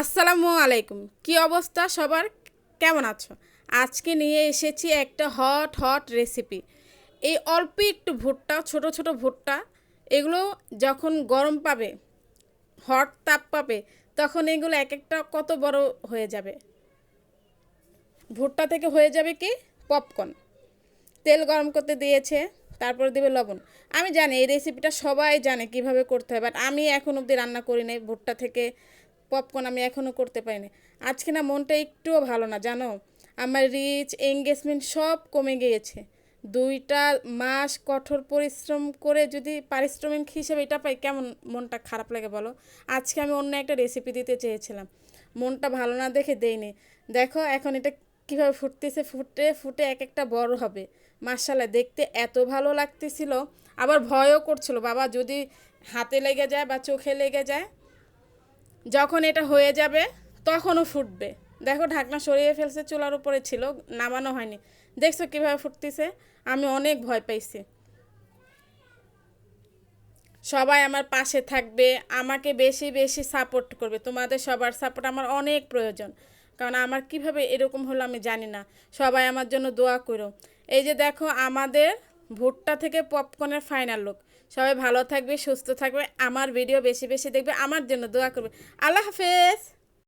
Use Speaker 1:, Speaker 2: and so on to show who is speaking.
Speaker 1: আসসালামু আলাইকুম। কি অবস্থা সবার? কেমন আছো? আজকে নিয়ে এসেছি একটা হট হট রেসিপি এই অল্প একটু ভুট্টা, ছোট ছোট ভুট্টা, এগুলো যখন গরম পাবে হট তাপ পাবে, তখন এগুলো এক একটা কত বড় হয়ে যাবে? ভুট্টা থেকে হয়ে যাবে কি? পপকর্ন তেল গরম করতে দিয়েছে, তারপর দেবে লবণ। আমি জানি এই রেসিপিটা সবাই জানে কীভাবে করতে হয় বাট আমি এখন অবধি রান্না করি নাই ভুট্টা থেকে। পপকর্ন আমি এখনও করতে পারিনি। আজকে না মনটা একটুও ভালো না, জানো? আমার রিচ এঙ্গেজমেন্ট সব কমে গিয়েছে। দুইটা মাস কঠোর পরিশ্রম করে যদি পারিশ্রমিক হিসেবে এটা পাই, কেমন মনটা খারাপ লাগে বলো? আজকে আমি অন্য একটা রেসিপি দিতে চেয়েছিলাম। মনটা ভালো না দেখে দেইনি। দেখো এখন এটা কীভাবে ফুটতেছে, ফুটে ফুটে এক একটা বড় হবে। মার্শাল্লাহ দেখতে এত ভালো লাগতেছিল। আবার ভয়ও করছিল, বাবা যদি হাতে লেগে যায় বা চোখে লেগে যায় যখন এটা হয়ে যাবে, তখনও ফুটবে। দেখো, ঢাকনা সরিয়ে ফেলছে, চুলার উপরে ছিল, নামানো হয়নি। দেখছ কীভাবে ফুটতেছে? আমি অনেক ভয় পাইছি। সবাই আমার পাশে থাকবে, আমাকে বেশি বেশি সাপোর্ট করবে। তোমাদের সবার সাপোর্ট আমার অনেক প্রয়োজন। কারণ আমার কীভাবে এরকম হলো আমি জানি না। সবাই আমার জন্য দোয়া করো। এই যে দেখো, আমাদের ভুট্টা থেকে পপকর্নের ফাইনাল লুক সবাই ভালো থাকবে, সুস্থ থাকবে, আমার ভিডিও বেশি বেশি দেখবে, আমার জন্য দোয়া করবে। আল্লাহ হাফেজ!